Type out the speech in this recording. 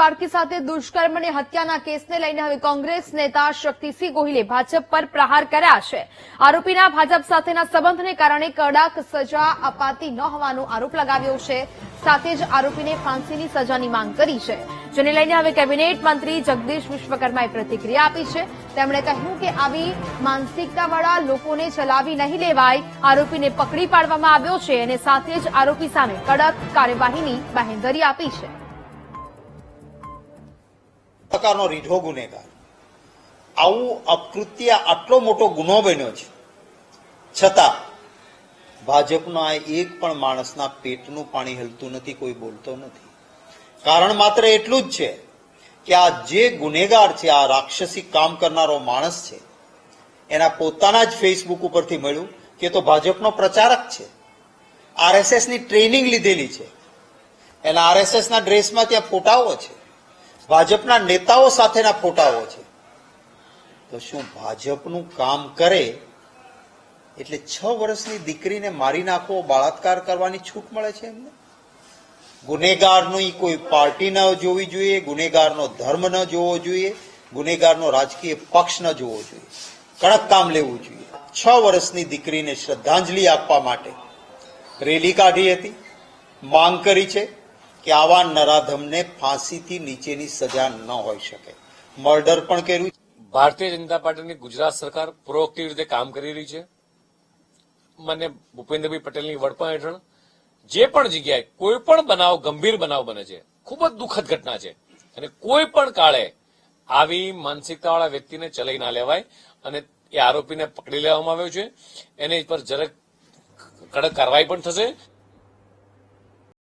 બાળકી સાથે દુષ્કર્મ અને હત્યાના કેસને લઈને હવે કોંગ્રેસ નેતા શક્તિસિંહ ગોહિલે ભાજપ પર પ્રહાર કર્યા છે. આરોપીના ભાજપ સાથેના સંબંધને કારણે કડક સજા અપાતી ન હોવાનો આરોપ લગાવ્યો છે. સાથે જ આરોપીને ફાંસીની સજાની માંગ કરી છે. જેને લઈને હવે કેબિનેટ મંત્રી જગદીશ વિશ્વકર્માએ પ્રતિક્રિયા આપી છે. તેમણે કહ્યું કે આવી માનસિકતાવાળા લોકોને ચલાવી નહીં લેવાય. આરોપીને પકડી પાડવામાં આવ્યો છે અને સાથે જ આરોપી સામે કડક કાર્યવાહીની બાહેંધરી આપી છે. પ્રકારનો રીઢો ગુનેગાર. આવું અકૃત્ય આટલો મોટો ગુનો બન્યો છે. છતાં, ભાજપનો આ એક પણ માણસના પેટનું પાણી હલતું નથી, કોઈ બોલતો નથી. કારણ માત્ર એટલું જ છે કે આ જે ગુનેગાર છે, આ રાક્ષસી કામ કરનારો માણસ છે, એના પોતાના જ ફેસબુક ઉપરથી મળ્યું કે તો ભાજપનો પ્રચારક છે. આરએસએસની ટ્રેનિંગ લીધેલી છે. એના આરએસએસ ના ડ્રેસમાં ત્યાં ફોટાઓ છે. ભાજપના નેતાઓ સાથેના ફોટાઓ છે. તો શું ભાજપનું કામ કરે એટલે છ વર્ષની દીકરીને મારી નાખવો બળાત્કાર કરવાની છૂટ મળે છે એમને? ગુનેગારની કોઈ પાર્ટી ન જોવી જોઈએ, ગુનેગારનો ધર્મ ન જોવો જોઈએ, ગુનેગારનો રાજકીય પક્ષ ન જોવો જોઈએ. કડક કામ લેવું જોઈએ. છ વર્ષની દીકરીને શ્રદ્ધાંજલિ આપવા માટે રેલી કાઢી હતી, માંગ કરી છે. કે આવા નરાધમને ફાંસીથી નીચેની સજા ન હોઈ શકે. મર્ડર પણ કર્યું ભારતીય જનતા પાર્ટીની ગુજરાત સરકાર પ્રોએક્ટિવ રીતે કામ કરી રહી છે. મને ભૂપેન્દ્રભાઈ પટેલની વડપણ હેઠળ જે પણ જગ્યાએ કોઈ પણ બનાવ, ગંભીર બનાવ બને છે, ખૂબ જ દુઃખદ ઘટના છે. અને કોઈ પણ કાળે આવી માનસિકતાવાળા વ્યક્તિને ચલાવી ના લેવાય અને એ આરોપીને પકડી લેવામાં આવ્યો છે. એની પર જરાક કડક કાર્યવાહી પણ થશે.